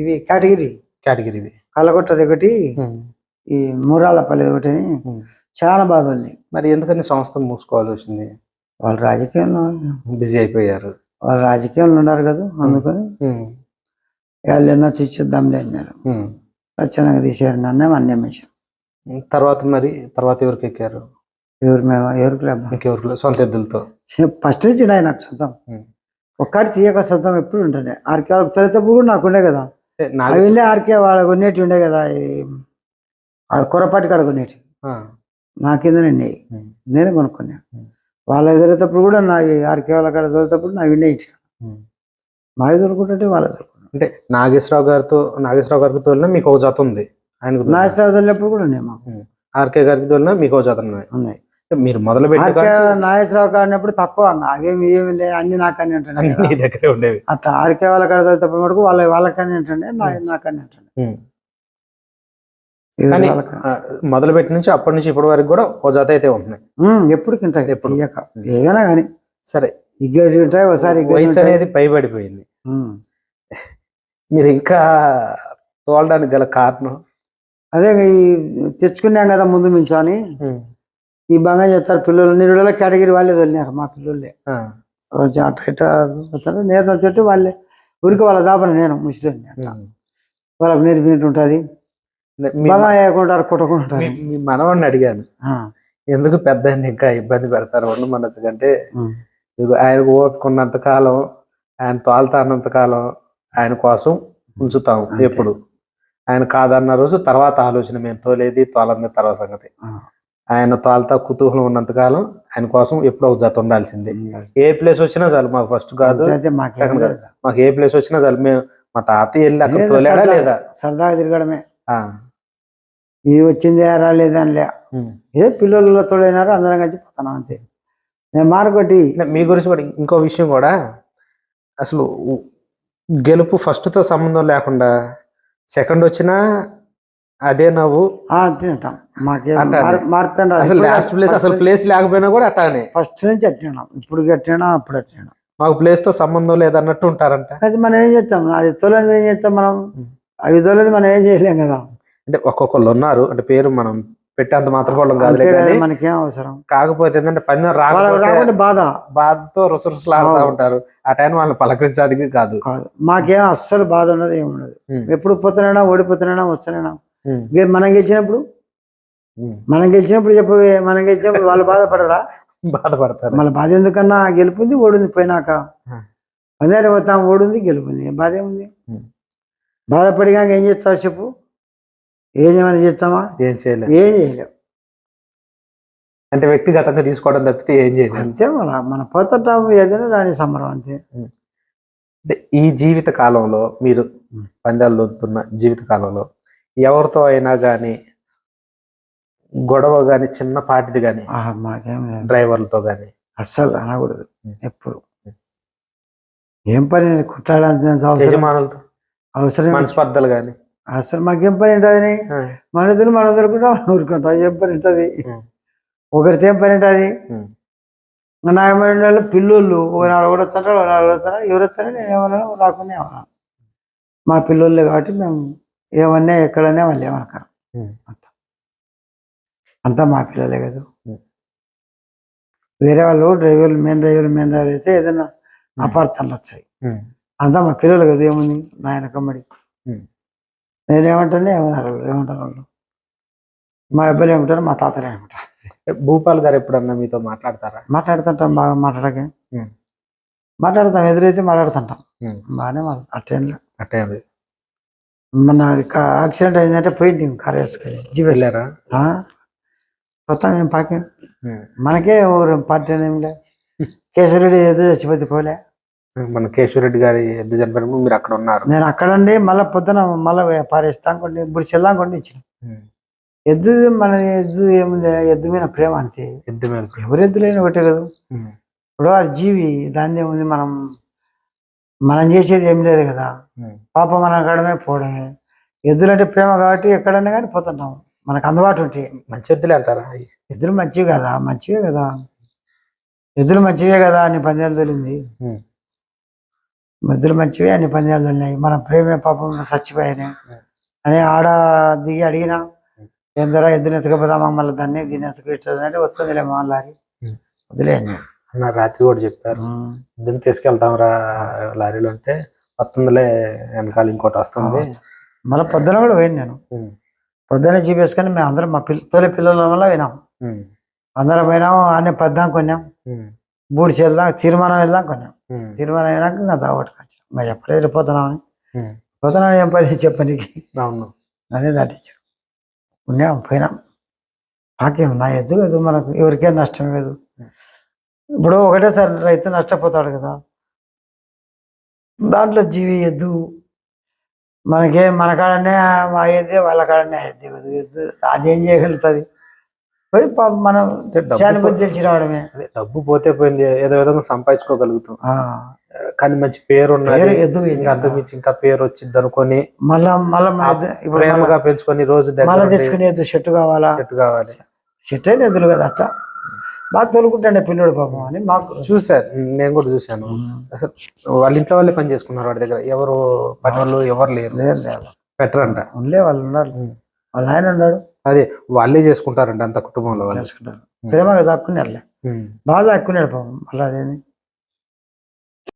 Speaker 1: ఇవి కేటగిరీ?
Speaker 2: కేటగిరీవి
Speaker 1: కళ్ళగొట్టది ఒకటి ఈ మూరాల పల్లె ఒకటి. చాలా బాధ ఉన్నాయి
Speaker 2: మరి ఎందుకని సంస్థ మూసుకోవాల్సి వచ్చింది?
Speaker 1: వాళ్ళు రాజకీయంలో
Speaker 2: బిజీ అయిపోయారు.
Speaker 1: వాళ్ళు రాజకీయంలో ఉన్నారు కదా అందుకని వాళ్ళు ఎన్నో తీసిద్దాంలే అన్నారు. ఖచ్చితంగా తీసారు నన్నే అన్యం వేసారు
Speaker 2: తర్వాత మరి తర్వాత ఎవరికి ఎక్కారు?
Speaker 1: ఎవరు మేము ఎవరికి
Speaker 2: ఇంకెవరికి సొంత ఎద్దులతో?
Speaker 1: ఫస్ట్ నుంచి ఉన్నాయి నాకు సొంతం. ఒక్కటి తీయక సొంతం ఎప్పుడు ఉంటుండే. ఆర్కే వాళ్ళకి తొలితప్పుడు కూడా నాకు ఉండే కదా. వెళ్ళి ఆర్కే వాళ్ళ కొన్నేటి ఉండే కదా వాళ్ళ కూరపాటి కాడ కొన్నేటి.
Speaker 2: ఆ,
Speaker 1: నా కింద ఉన్నాయి నేనే కొనుక్కున్నా. వాళ్ళ ఎదురేటప్పుడు కూడా నావి ఆర్కే వాళ్ళ కాడ ఉన్నాయి ఇటు
Speaker 2: ఉం.
Speaker 1: మా ఎదురుకుంటుంటే వాళ్ళ ఎదుర్కొంటారు
Speaker 2: అంటే నాగేశ్వరరావు గారితో నాగేశ్వరరావు గారికి తోలినా మీకు ఒక జత ఉంది. తోలినా?
Speaker 1: నాగేశ్వరరావు తోలినప్పుడు కూడా ఉన్నాయి మాకు.
Speaker 2: ఆర్కే గారికి తోలినా మీకు ఒక జత ఉన్నాయి.
Speaker 1: ఉన్నాయి.
Speaker 2: మీరు మొదలు పెట్టి
Speaker 1: నాగేశ్వరరావు కాడినప్పుడు తక్కువ అవేమి ఏమి లే అన్ని నాకని
Speaker 2: దగ్గరే ఉండేవి.
Speaker 1: అట్లా ఆర్కే వాళ్ళ కాడ తోలేటప్పుడు మటుకు వాళ్ళ వాళ్ళకని నా నాకని
Speaker 2: కానీ. ఆ, మొదలు పెట్టి నుంచి అప్పటి నుంచి ఇప్పటి వరకు కూడా ఓ జత అయితే ఉంటున్నాయి.
Speaker 1: ఎప్పుడు?
Speaker 2: ఎప్పుడు?
Speaker 1: ఏమైనా కానీ.
Speaker 2: సరే.
Speaker 1: ఇగ్గడి ఉంటాయి ఒకసారి
Speaker 2: వయసు అనేది పైబడిపోయింది. మీరు ఇంకా తోలడానికి గల కారణం?
Speaker 1: అదే ఈ తెచ్చుకున్నాం కదా ముందు నుంచి అని ఈ బంగా చేస్తారు పిల్లలు నిరుడల కేటగిరీ వాళ్ళే తోలినారు మా పిల్లలే. రోజు అట్ట ఇట్ట పోతారు నేర్పు తోటి వాళ్ళే. ఊరికి వాళ్ళ దాపన నేను అట్లా
Speaker 2: ఉం.
Speaker 1: వాళ్ళకి నేర్పినట్టు ఉంటుంది. బాగా వేయకుంటారు కొట్టుకుంటారు
Speaker 2: మీ- మనవాడిని అడిగాను. ఎందుకు పెద్ద ఇంకా ఇబ్బంది పెడతారు ఉండు మనసు కంటే? ఆయన ఓపుకున్నంత కాలం ఆయన తోలుతానంత కాలం ఆయన కోసం ఉంచుతాం. ఎప్పుడు. ఆయన కాదన్న రోజు తర్వాత ఆలోచన మేము తోలేది తోలంది తర్వాత సంగతి. ఆయన తోలుతా కుతూహలం ఉన్నంత కాలం ఆయన కోసం ఎప్పుడో ఒక జత ఉండాల్సిందే. ఏ ప్లేస్ వచ్చినా చాలు మాకు ఫస్ట్ కాదు.
Speaker 1: అయితే మాకేం
Speaker 2: సెకండ్
Speaker 1: లేదు.
Speaker 2: మాకు ఏ ప్లేస్ వచ్చినా చాలు. మేము మా తాతయ్య వెళ్ళి అక్కడ తోలాడా లేదా?
Speaker 1: సరదాగా తిరగడమే. ఇది వచ్చింది రాలేదు అని లే
Speaker 2: ఉమ్.
Speaker 1: ఏ పిల్లలు తోడైనారు అందరం కలిసి పోతున్నాం అంతే. నేను మార్కొట్టి
Speaker 2: మీ గురించి కూడా ఇంకో విషయం కూడా అసలు గెలుపు first తో సంబంధం లేకుండా సెకండ్ వచ్చినా అదే నవ్వు.
Speaker 1: తింటాం మాకేం
Speaker 2: అట్టానే. అసలు లాస్ట్ ప్లేస్ అసలు ప్లేస్ లేకపోయినా కూడా అట్టానే.
Speaker 1: ఫస్ట్ నుంచి అట్టినాం ఇప్పుడు కట్టినా అప్పుడు అట్టినాం
Speaker 2: మాకు ప్లేస్తో సంబంధం లేదన్నట్టు ఉంటారంట.
Speaker 1: అది మనం ఏం చేస్తాం? అది తొలని ఏం చేస్తాం మనం. అవి తొలది మనం ఏం చేయలేం కదా.
Speaker 2: అంటే ఒక్కొక్కళ్ళు ఉన్నారు. అంటే పేరు మనం పెట్టేంత మాత్రం వాళ్ళం కాదులే
Speaker 1: అంతే కదా మనకేం అవసరం?
Speaker 2: కాకపోతే ఏంటంటే
Speaker 1: వాళ్ళకి
Speaker 2: రాకపోతే
Speaker 1: బాధ.
Speaker 2: బాధతో రుసరుసలాడుతూ ఉంటారు. ఆ టైం వాళ్ళని పలకరించాది కాదు.
Speaker 1: మాకేం అస్సలు బాధ ఉండదు ఏమి ఉండదు.
Speaker 2: ఉమ్.
Speaker 1: ఎప్పుడు పోతున్నాడా ఓడిపోతున్నాడా వస్తున్నాడా
Speaker 2: ఉమ్,
Speaker 1: ఇక మనం గెలిచినప్పుడు. మనం గెలిచినప్పుడు చెప్పు మనం గెలిచినప్పుడు వాళ్ళు బాధపడరా?
Speaker 2: బాధపడతారు.
Speaker 1: మళ్ళీ బాధ ఎందుకన్నా? గెలుపుంది ఓడింది పోయినాక.
Speaker 2: ఆ.
Speaker 1: పందారి పోతాం ఓడింది గెలుపుంది. బాధ ఏముంది. బాధపడిగా ఏం చేస్తావు చెప్పు. ఏం చేయమని చేస్తామా?
Speaker 2: ఏం చేయలేదు
Speaker 1: ఏం చేయలేవు
Speaker 2: అంటే వ్యక్తిగతంగా తీసుకోవడం తప్పితే ఏం చేయలేదు
Speaker 1: అంతే మన మన పోతాం ఏదైనా రాని సంబరం అంతే.
Speaker 2: అంటే ఈ జీవిత కాలంలో మీరు. పందాల్లో ఉన్న జీవిత కాలంలో ఎవరితో అయినా కానీ గొడవ కానీ చిన్నపాటిది కానీ
Speaker 1: మాకేం లేదు.
Speaker 2: డ్రైవర్లతో కానీ
Speaker 1: అస్సలు అనకూడదు. ఎప్పుడు. ఏం పని కుట్టాడంత అవసరం? అవసరం
Speaker 2: మనస్పర్ధలు కానీ
Speaker 1: అసలు మాకేం పని ఉంటుంది మన ఇద్దరు మన దొరుకుంటాం ఊరుకుంటాం. ఏం పని ఉంటుంది. ఒకరితో ఏం పని ఉంటుంది? నాయమైన వాళ్ళు పిల్లోళ్ళు ఒకనాడు కూడా వచ్చాడు ఒకనాడు వచ్చాడు ఎవరు వచ్చారో నేను ఏమన్నాను రాకుండా ఏమన్నాను. మా పిల్లోళ్ళే కాబట్టి మేము ఏమన్నా ఎక్కడనే వాళ్ళు ఏమనకారు. అంత. అంతా మా పిల్లలే కదా. వేరే వాళ్ళు డ్రైవర్లు మెయిన్ డ్రైవర్లు మెయిన్ డ్రైవర్ అయితే ఏదైనా అపార్థాలు వచ్చాయి. అంతా మా పిల్లలు కదా ఏముంది? నాయన కమ్మడి. నేనేమంటానే ఏమన్నారు ఏమంటారు వాళ్ళు? మా అబ్బాయిలు ఏమంటారు మా తాతలు ఏమంటారు.
Speaker 2: భూపాల్ గారు ఎప్పుడన్నా మీతో మాట్లాడతారా?
Speaker 1: మాట్లాడుతుంటాం బాగా మాట్లాడకే. మాట్లాడతాం ఎదురైతే మాట్లాడుతుంటాం. బాగానే మాట్లాడతాం అట్టేం
Speaker 2: అట్టే
Speaker 1: మన యాక్సిడెంట్ అయిందంటే పోయింది కార్ వేసుకొని జీబీ
Speaker 2: వెళ్ళారా?
Speaker 1: కొత్త మేము పాకేం మనకే పార్టీ ఏం లే. *laughs* కేశవరెడ్డి ఏదో చచ్చిపోతే పోలే.
Speaker 2: మన కేశవరెడ్డి గారి ఎద్దు చనిపోయినప్పుడు మీరు అక్కడ ఉన్నారు.
Speaker 1: నేను అక్కడండి మళ్ళీ పొద్దున మళ్ళీ పారేస్తాం కొన్ని ఇప్పుడు చెల్లాం కొన్ని ఇచ్చిన. ఎద్దు మన ఎద్దు ఏముంది ఎద్దు మీద ప్రేమ అంతే.
Speaker 2: ఎద్దు మీద
Speaker 1: ఎవరు ఎద్దు లేని ఒకటే కదా. ఇప్పుడు అది జీవి దాని ఏముంది మనం మనం చేసేది ఏం లేదు కదా. పాప మన కాడమే పోవడమే. ఎద్దులంటే ప్రేమ కాబట్టి ఎక్కడైనా కానీ పోతుంటాం. మనకు అందుబాటు ఉంటాయి
Speaker 2: మంచి ఎద్దులే అంటారా?
Speaker 1: ఎద్దులు మంచివి కదా మంచివే కదా. ఎద్దులు మంచివే కదా అన్ని పందాలు తోలింది.
Speaker 2: ఉం.
Speaker 1: ఎద్దులు మంచివే అన్ని పందాలు తోలినాయి మన ప్రేమే పాపం చచ్చిపోయాయి అని ఆడ దిగి అడిగినా ఎందరో ఎద్దుని ఎత్తుకపోదామా మళ్ళీ దాన్ని దీన్ని ఎత్తుకు అంటే వస్తుందిలే మా లారీ. వదిలే
Speaker 2: అన్న రాత్రి కూడా చెప్పారు ఎద్దుని తీసుకెళ్తాం రా లారీలో అంటే వస్తుందిలే వెనకాల ఇంకోటి వస్తుంది
Speaker 1: మళ్ళీ పొద్దున కూడా పోయింది నేను. పొద్దున జీపేసుకొని మేము అందరం మా పిల్ల తోలి పిల్లల వల్ల పోయినాం. అందరం పోయినాం అన్నీ పద్దాం కొన్నాం. బూడిచి వెళ్దాం తీర్మానం వెళ్దాం కొన్నాం. తీర్మానం అయినాక ఇంకా దావట్టుకొచ్చాం ఇంకా చెప్పలేదు పోతున్నామని
Speaker 2: ఉం.
Speaker 1: పోతున్నాం ఏం పని చెప్పనీకి
Speaker 2: అవును.
Speaker 1: అనేది దాటించాం ఉన్నాం పోయినాం. నాకేం నా ఎద్దు కదా మనకు ఎవరికేం నష్టం లేదు. ఇప్పుడు ఒకటేసారి రైతు నష్టపోతాడు కదా. దాంట్లో జీవి ఎద్దు. మనకే మన కాడనే ఆ ఎద్దే వాళ్ళ కాడనే ఎద్దే ఎద్దు అదేం చేయగలుగుతుంది? పోయి పాపం మనం శానుభూతి తెలిసి రావడమే.
Speaker 2: డబ్బు పోతే పోయింది ఏదో విధంగా సంపాదించుకోగలుగుతాం. కానీ మంచి పేరు ఉన్నది ఇంకా పేరు వచ్చింది అనుకొని
Speaker 1: మళ్ళా మళ్ళా
Speaker 2: ప్రేమగా పెంచుకొని రోజు
Speaker 1: మళ్ళా తెచ్చుకునే ఎద్దు షర్టు కావాలా?
Speaker 2: చెట్టు కావాలి.
Speaker 1: షర్ట్ అయిన ఎద్దులు కదా అట్లా? బాగా తోలుకుంటాండే పిల్లోడు పాపం అని మాకు
Speaker 2: చూసాను నేను కూడా చూశాను. అసలు వాళ్ళ ఇంట్లో వాళ్ళే పని చేసుకున్నారు వాడి దగ్గర. ఎవరు పని వాళ్ళు ఎవరు లేరు.
Speaker 1: లేరు లేరు.
Speaker 2: పెట్టరంట.
Speaker 1: ఉండే వాళ్ళు ఉన్నారు. వాళ్ళ ఆయన ఉన్నాడు.
Speaker 2: అదే వాళ్ళే చేసుకుంటారంట అంత కుటుంబంలో వాళ్ళు.
Speaker 1: చేసుకుంటారు. ప్రేమగా దాక్కున్నారులే. బాగా దాక్కున్నాడు పాపం. మళ్ళీ అదేంది?